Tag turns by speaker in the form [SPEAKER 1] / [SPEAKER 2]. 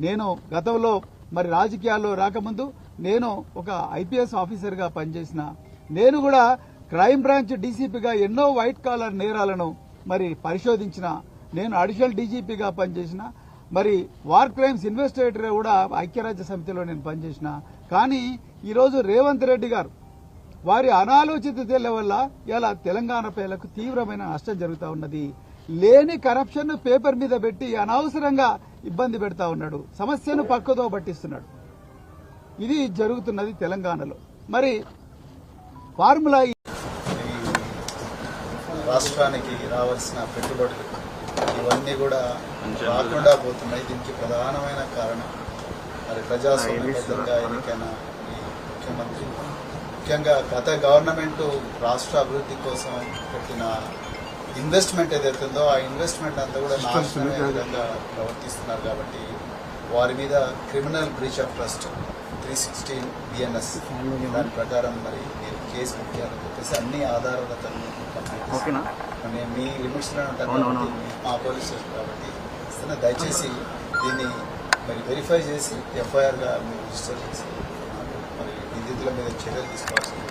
[SPEAKER 1] నేను గతంలో మరి రాజకీయాల్లో రాకముందు నేను ఒక ఐపీఎస్ ఆఫీసర్గా పనిచేసిన. నేను కూడా క్రైమ్ బ్రాంచ్ డీసీపీగా ఎన్నో వైట్ కాలర్ నేరాలను మరి పరిశోధించిన. నేను అడిషనల్ డీజీపీగా పనిచేసిన. మరి వార్ క్రైమ్స్ ఇన్వెస్టిగేటర్ కూడా ఐక్యరాజ్య సమితిలో నేను పనిచేసిన. కానీ ఈరోజు రేవంత్ రెడ్డి గారు వారి అనాలోచిత తెల్ల వల్ల ఇలా తెలంగాణ ప్రజలకు తీవ్రమైన నష్టం జరుగుతూ ఉన్నది. లేని కరప్షన్ పేపర్ మీద పెట్టి అనవసరంగా ఇబ్బంది పెడతా ఉన్నాడు. సమస్యను పక్కదో పట్టిస్తున్నాడు. ఇది జరుగుతున్నది తెలంగాణలో. మరి ఫార్ములా ఈ
[SPEAKER 2] రాష్ట్రానికి రావాల్సిన పెట్టుబడులు ఇవన్నీ కూడా రాకుండా పోతున్నాయి. దీనికి ప్రధానమైన కారణం మరి ప్రజాస్వామ్యబద్ధంగా ఎన్నికైన ముఖ్యమంత్రి. ముఖ్యంగా గత గవర్నమెంట్ రాష్ట్ర అభివృద్ధి కోసం పెట్టిన ఇన్వెస్ట్మెంట్ ఏదైతే ఉందో ఆ ఇన్వెస్ట్మెంట్ అంతా కూడా నాశనమే విధంగా ప్రవర్తిస్తున్నారు కాబట్టి వారి మీద criminal breach of trust three sixteen BNS దాని ప్రకారం మరి మీరు కేసు పెట్టారని చెప్పేసి అన్ని ఆధారాలతో. నేను మీ లిమిట్స్లో ఉంటాను కాబట్టి మా పోలీస్ స్టేషన్ కాబట్టి దయచేసి దీన్ని మరి వెరిఫై చేసి ఎఫ్ఐఆర్గా మీరు రిజిస్టర్ చేసి మరి నిందితుల మీద చర్యలు తీసుకోవాల్సింది